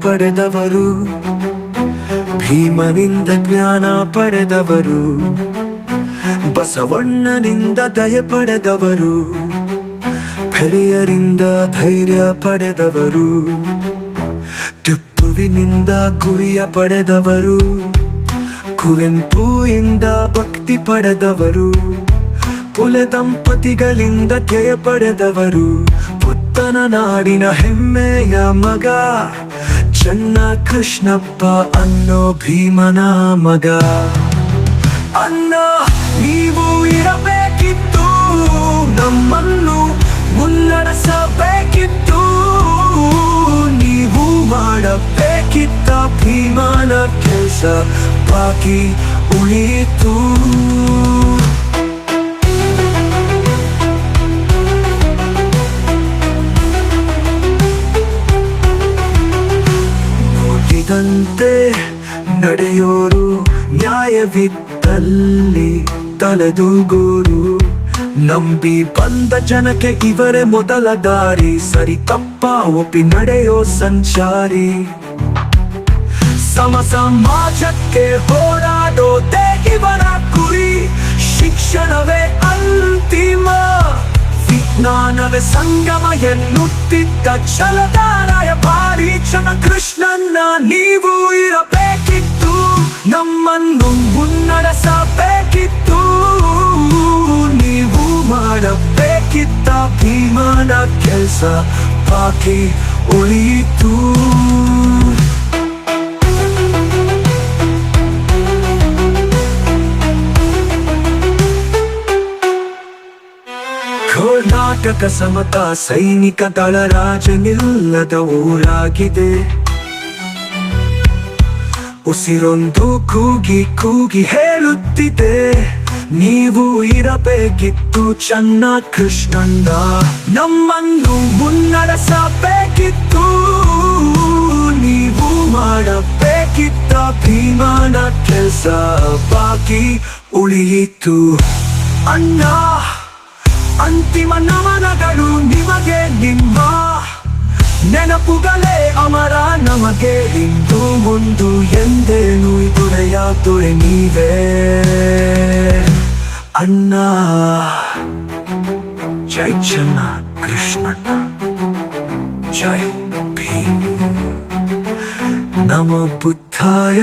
ಪಡೆದವರು, ಭೀಮನಿಂದ ಜ್ಞಾನ ಪಡೆದವರು, ಬಸವಣ್ಣನಿಂದ ದಯ ಪಡೆದವರು ಬೆಳೆಯರಿಂದ ಧೈರ್ಯ ಪಡೆದವರು, ಟಿಪ್ಪುವಿನಿಂದ ಗುರಿಯ ಪಡೆದವರು ಕುವೆಂಪು ಭಕ್ತಿ ಪಡೆದವರು ಕುಲ ದಂಪತಿಗಳಿಂದ ಜಯ ಪಡೆದವರು ಪುತ್ತನ ನಾಡಿನ ಹೆಮ್ಮೆಯ ಮಗ, ಚನ್ನ ಕೃಷ್ಣಪ್ಪ ಅನ್ನೋ ಭೀಮನ ಮಗ. ಅನ್ನ ನೀವು ಇರಬೇಕಿತ್ತು, ನಮ್ಮನ್ನು ಮುನ್ನಡೆಸಬೇಕಿತ್ತು. ನೀವು ಮಾಡಬೇಕಿತ್ತ ಭೀಮನ ಕೆಲಸ ಬಾಕಿ ಉಳಿಯಿತು. ನೋಡಿದಂತೆ ನಡೆಯೋರು ನ್ಯಾಯವಿದ್ದಲ್ಲಿ ತಲೆದೂಗೋರು. ನಂಬಿ ಬಂದ ಜನಕ್ಕೆ ಇವರೇ ಮೊದಲ ದಾರಿ. ಸರಿ ತಪ್ಪ ಒಪ್ಪಿ ನಡೆಯೋ ಸಂಚಾರಿ. ಸಮ ಸಮಾಜಕ್ಕೆ ಹೋರಾಡೋದೇ ಇವರ ಗುರಿ ವಿಜ್ಞಾನವೇ ಸಂಗಮ ಎನ್ನುತ್ತಿದ್ದ ಛಲದಾರಾಯ ಪಾರೀಕ್ಷಣ ಕೃಷ್ಣನ್ನ ನೀವು ಇರಬೇಕಿತ್ತು, ನಮ್ಮನ್ನು ಮುನ್ನಡೆಸಬೇಕಿತ್ತು. ನೀವು ಮಾಡಬೇಕಿತ್ತ ಭೀಮನ ಕೆಲಸ, ಬಾಕಿ ಉಳಿಯಿತು ಕರ್ನಾಟಕ ಸಮತ ಸೈನಿಕ ದಳ ರಾಜನಿಲ್ಲದ ಊರಾಗಿದೆ. ಉಸಿರೊಂದು ಕೂಗಿ ಕೂಗಿ ಹೇಳುತ್ತಿದೆ, ನೀವು ಇರಬೇಕಿತ್ತು ಚನ್ನ ಕೃಷ್ಣಣ್ಣ ನಮ್ಮನ್ನು ಮುನ್ನಡೆಸಬೇಕಿತ್ತು. ನೀವು ಮಾಡಬೇಕಿತ್ತ ಭೀಮನ ಕೆಲಸ ಬಾಕಿ ಉಳಿಯಿತು. ಅಣ್ಣ ನಿಮಗೆ ನಿಮ್ಮ ನೆನಪುಗಳೇ ಅಮರ ನಮಗೆ. ಇಂದು ಮುಂದು ಎಂದೇನು ದೊರೆಯ ದೊರೆ ನೀವೇ? ಅಣ್ಣ, ಜೈ ಚೆನ್ನ ಕೃಷ್ಣಣ್ಣ, ಜೈ ಭೀಮ್. ನಮ ಬುದ್ಧಾಯ.